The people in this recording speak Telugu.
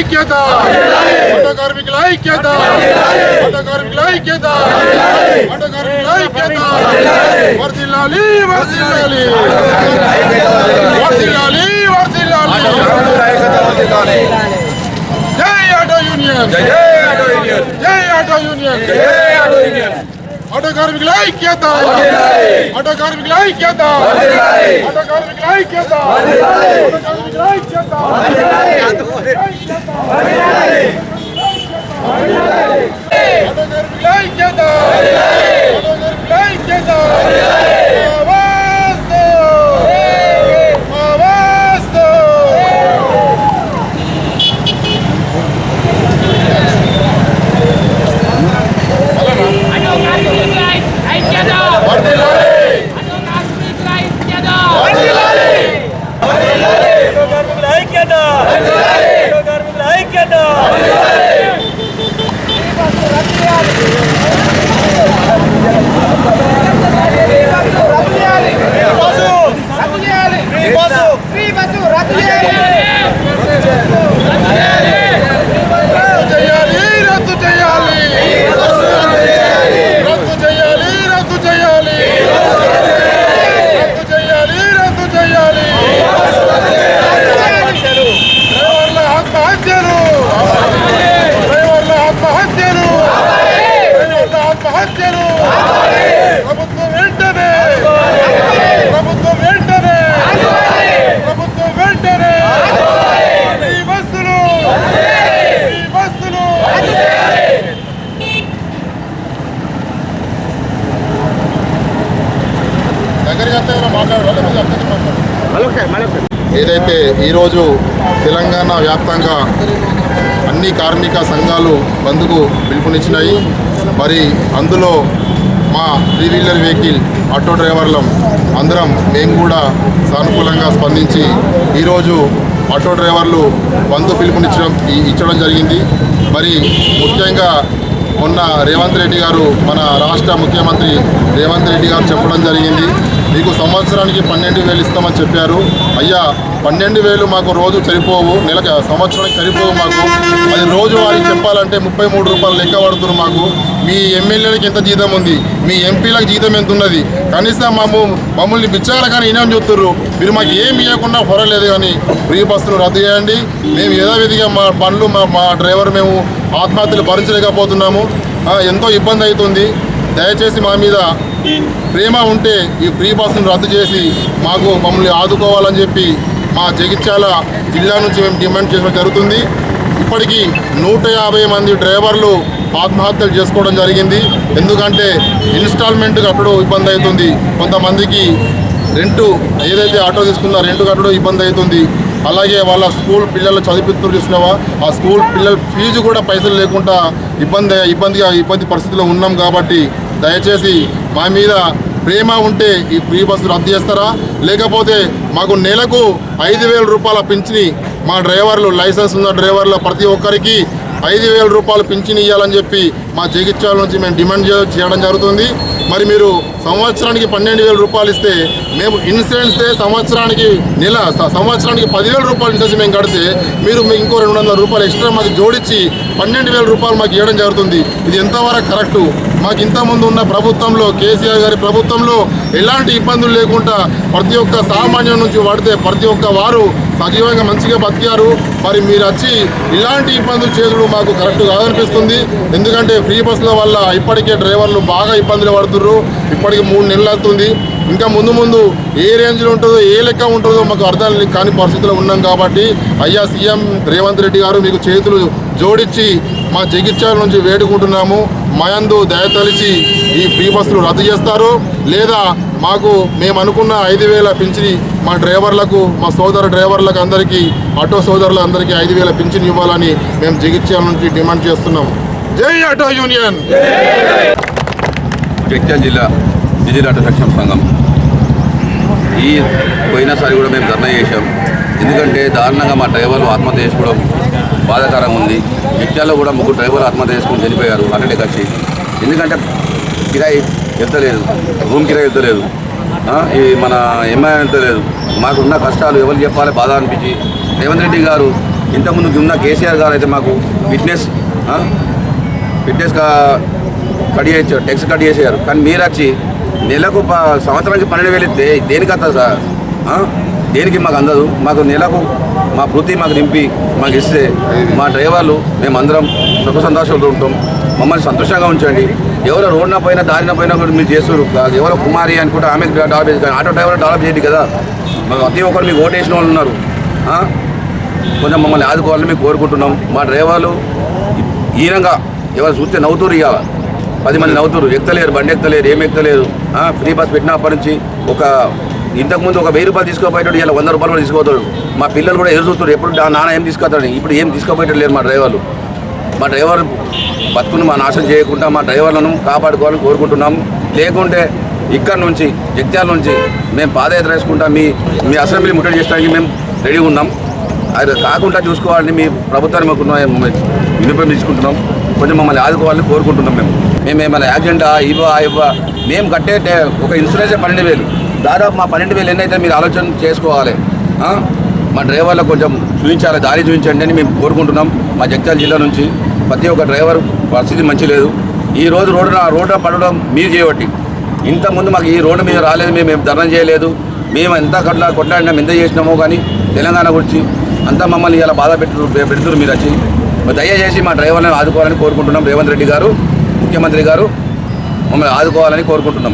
ఐక్యత పంట కార్మికుల ఐక్యత పంట కార్మికుల ఐక్యత పంట కార్మికుల ఐక్యత వర్దిల్లాలి వర్దిల్లాలి వర్దిల్లాలి వర్దిల్లాలి జై ఆటో యూనియన్ జై ఆటో యూనియన్ జై ఆటో యూనియన్ జై ఆటో యూనియన్ కార్మికుల ఐక్యత ఆటో కార్మికుల ఐక్యత ఆటో కార్మికుల ఐక్యత ఆటో కార్మికుల ఐక్యత ఆటో కార్మికుల ఐక్యత ఆవాస్తో ఆవాస్తో కార్మికుల ఐక్యత కార్మికుల ఐక్యత రద్దు చేయాలి రద్దు చేయాలి రద్దు చేయాలి రద్దు చేయాలి రద్దు చేయాలి రద్దు చేయాలి డ్రైవర్ల ఆత్మహత్యలు డ్రైవర్ల ఆత్మహత్యలు డ్రైవర్ల ఆత్మహత్యలు ప్రభుత్వం వెంటనే ప్రభుత్వం వెంటనే ప్రభుత్వం వెంటనే ఈ బస్సులు ఈ బస్సులు దగ్గరికి ఏదైతే ఈరోజు తెలంగాణ వ్యాప్తంగా అన్ని కార్మిక సంఘాలు బంద్కు పిలుపునిచ్చినాయి మరి అందులో మా త్రీ వీలర్ వెహికల్ ఆటో డ్రైవర్లం అందరం మేము కూడా సానుకూలంగా స్పందించి ఈరోజు ఆటో డ్రైవర్లు బంధు పిలుపునిచ్చడం ఇచ్చడం జరిగింది. మరి ముఖ్యంగా మొన్న రేవంత్ రెడ్డి గారు మన రాష్ట్ర ముఖ్యమంత్రి రేవంత్ రెడ్డి గారు చెప్పడం జరిగింది. మీకు సంవత్సరానికి పన్నెండు వేలు ఇస్తామని చెప్పారు. అయ్యా పన్నెండు వేలు మాకు రోజు సరిపోవు నెలకు సంవత్సరానికి సరిపోవు మాకు. అది రోజు వారికి చెప్పాలంటే ముప్పై మూడు రూపాయలు లెక్క పడుతున్నారు మాకు. మీ ఎమ్మెల్యేలకు ఎంత జీతం ఉంది? మీ ఎంపీలకు జీతం ఎంత ఉన్నది? కనీసం మాము మమ్మల్ని బిచ్చాల కానీ ఈయన చూస్తున్నారు. మీరు మాకు ఏం ఇవ్వకుండా పొరలేదు కానీ ఫ్రీ బస్సులు రద్దు చేయండి. మేము యథావిధిగా మా పనులు మా మా డ్రైవర్ మేము ఆత్మహత్యలు భరించలేకపోతున్నాము. ఎంతో ఇబ్బంది అవుతుంది. దయచేసి మా మీద ప్రేమ ఉంటే ఈ ఫ్రీ బస్సును రద్దు చేసి మాకు మమ్మల్ని ఆదుకోవాలని చెప్పి మా జగిత్యాల జిల్లా నుంచి మేము డిమాండ్ చేయడం జరుగుతుంది. ఇప్పటికీ నూట యాభై మంది డ్రైవర్లు ఆత్మహత్యలు చేసుకోవడం జరిగింది. ఎందుకంటే ఇన్స్టాల్మెంట్ కట్టడం ఇబ్బంది అవుతుంది. కొంతమందికి రెంటు ఏదైతే ఆటో తీసుకున్నా రెంటు కట్టడం ఇబ్బంది అవుతుంది. అలాగే వాళ్ళ స్కూల్ పిల్లలు చదివిస్తున్నారు చూసినావా? ఆ స్కూల్ పిల్లల ఫీజు కూడా పైసలు లేకుండా ఇబ్బంది ఇబ్బందిగా ఇబ్బంది పరిస్థితిలో ఉన్నాం కాబట్టి దయచేసి మా మీద ప్రేమ ఉంటే ఈ ఫ్రీ బస్సు రద్దు చేస్తారా? లేకపోతే మాకు నెలకు ఐదు వేల రూపాయల పింఛని మా డ్రైవర్లు లైసెన్స్ ఉన్న డ్రైవర్ల ప్రతి ఒక్కరికి ఐదు వేల రూపాయలు పింఛన్ ఇవ్వాలని చెప్పి మా జగిత్యాల నుంచి మేము డిమాండ్ చేయడం జరుగుతుంది. మరి మీరు సంవత్సరానికి పన్నెండు వేల రూపాయలు ఇస్తే మేము ఇన్సూరెన్సే సంవత్సరానికి నెల స- సంవత్సరానికి పదివేల రూపాయలు ఇన్సూరెన్స్ మేము కడితే మీరు మీకు ఇంకో రెండు వందల రూపాయలు ఎక్స్ట్రా మాకు జోడించి పన్నెండు వేల రూపాయలు మాకు ఇవ్వడం జరుగుతుంది. ఇది ఎంతవరకు కరెక్టు? మాకు ఇంతకుముందు ఉన్న ప్రభుత్వంలో కేసీఆర్ గారి ప్రభుత్వంలో ఎలాంటి ఇబ్బందులు లేకుండా ప్రతి ఒక్క సామాన్యం నుంచి పడితే ప్రతి ఒక్క వారు సజీవంగా మంచిగా బతికారు. మరి మీరు వచ్చి ఇలాంటి ఇబ్బందులు చేసుడు మాకు కరెక్ట్ కాదనిపిస్తుంది. ఎందుకంటే ఫ్రీ బస్సుల వల్ల ఇప్పటికే డ్రైవర్లు బాగా ఇబ్బందులు పడుతుర్రు. ఇప్పటికి మూడు నెలలు అవుతుంది. ఇంకా ముందు ముందు ఏ రేంజ్లో ఉంటుందో ఏ లెక్క ఉంటుందో మాకు అర్థం కాని పరిస్థితిలో ఉన్నాం కాబట్టి అయ్యా సీఎం రేవంత్ రెడ్డి గారు మీకు చేతులు జోడించి మా జగిత్యాల నుంచి వేడుకుంటున్నాము. మయందు దయతలిచి ఈ ఫ్రీ బస్సులు రద్దు చేస్తారు. లేదా మాకు మేము అనుకున్న ఐదు వేల పింఛని మా డ్రైవర్లకు మా సోదర డ్రైవర్లకు అందరికీ ఆటో సోదరులందరికీ ఐదు వేల పింఛన్ ఇవ్వాలని మేము జగిత్యాల నుంచి డిమాండ్ చేస్తున్నాం. జై ఆటో యూనియన్! జగిత్యాల జిల్లా డిజిల్ ఆటో సంక్షేమ సంఘం. ఈ పోయినసారి కూడా మేము ధర్నా చేశాం. ఎందుకంటే దారుణంగా మా డ్రైవర్లు ఆత్మహత్య చేసుకోవడం బాధాకరంగా ఉంది. యజ్ఞాల్లో కూడా ముగ్గురు డ్రైవర్లు ఆత్మహత్య చేసుకుని చనిపోయారు. అటెండే వచ్చి ఎందుకంటే కిరాయి వెళ్తలేదు రూమ్ కిరాయి ఎత్తలేదు. ఈ మన ఎంఐ ఎత్తలేదు. మాకున్న కష్టాలు ఎవరు చెప్పాలి? బాధ అనిపించి. రేవంత్ రెడ్డి గారు ఇంతకుముందు ఉన్న కేసీఆర్ గారు అయితే మాకు ఫిట్నెస్ ఫిట్నెస్ కట్ చేయించారు టెక్స్ కట్ చేసేయారు. కానీ మీరు వచ్చి నెలకు సంవత్సరానికి పన్నెండు వేలు ఇస్తే దేనికి వస్తుంది సార్ దేనికి మాకు అందదు? మాకు నెలకు మా వృత్తి మాకు నింపి మాకు ఇస్తే మా డ్రైవర్లు మేమందరం సుఖ సంతోషాలతో ఉంటాం. మమ్మల్ని సంతోషంగా ఉంచండి. ఎవరో రోడ్న పైన దారిన పైన కూడా మీరు చేస్తారు ఎవరో కుమారి అనుకుంటే ఆమెకు డెవలప్ చేసి ఆటో డ్రైవర్ డెవలప్ చేయండి కదా. మాకు ప్రతి ఒక్కరు మీకు ఓటేసిన వాళ్ళు ఉన్నారు. కొంచెం మమ్మల్ని ఆదుకోవాలని మేము కోరుకుంటున్నాం. మా డ్రైవర్లు ఈనంగా ఎవరు చూస్తే నవ్వుతూరు ఇక పది మంది నవ్వుతూరు ఎక్కలేరు బండి ఎక్కలేరు ఏం ఎక్కలేరు ఫ్రీ బస్ పెట్టినప్పటి నుంచి ఒక ఇంతకుముందు ఒక వెయ్యి రూపాయలు తీసుకోపోయేటప్పుడు ఇలా వంద రూపాయలు కూడా తీసుకోపోతాడు. మా పిల్లలు కూడా ఎదురు చూస్తారు ఎప్పుడు నాన్న ఏం తీసుకొస్తాడు? ఇప్పుడు ఏం తీసుకోపోయేటట్టు లేదు మా డ్రైవర్లు. మా డ్రైవర్ బతుకుని మా నాశనం చేయకుండా మా డ్రైవర్లను కాపాడుకోవాలని కోరుకుంటున్నాం లేకుంటే ఇక్కడ నుంచి జగిత్యాల నుంచి మేము పాదయాత్ర వేసుకుంటా మీ మీ అసెంబ్లీ ముట్టడి చేయడానికి మేము రెడీగా ఉన్నాం. అది కాకుండా చూసుకోవాలని మీ ప్రభుత్వాన్ని మాకు వినిపం కొంచెం మమ్మల్ని ఆదుకోవాలని కోరుకుంటున్నాం మేము. మేము ఏమైనా యాక్సిడెంటా ఇవ్వ ఇవ్వ. మేము కట్టే ఒక ఇన్సూరెన్సే పన్నెండు వేలు. దాదాపు మా పన్నెండు వేలు ఎన్నైతే మీరు ఆలోచన చేసుకోవాలి మా డ్రైవర్లకు కొంచెం చూపించాలి దారి చూపించండి అని మేము కోరుకుంటున్నాం మా జగిత్యాల జిల్లా నుంచి. ప్రతి ఒక్క డ్రైవర్ పరిస్థితి మంచి లేదు. ఈ రోజు రోడ్డున రోడ్డు పడడం మీరు చేయబట్టి. ఇంతకుముందు మాకు ఈ రోడ్డు మీద రాలేదు మేము మేము ధర్నం చేయలేదు. మేము ఎంత కట్లా కొట్లాడినాం ఎంత చేసినామో కానీ తెలంగాణ గురించి అంతా మమ్మల్ని ఇలా బాధ పెట్టు పెడుతున్నారు మీరు వచ్చి. దయచేసి మా డ్రైవర్లను ఆదుకోవాలని కోరుకుంటున్నాం. రేవంత్ రెడ్డి గారు ముఖ్యమంత్రి గారు మమ్మల్ని ఆదుకోవాలని కోరుకుంటున్నాం.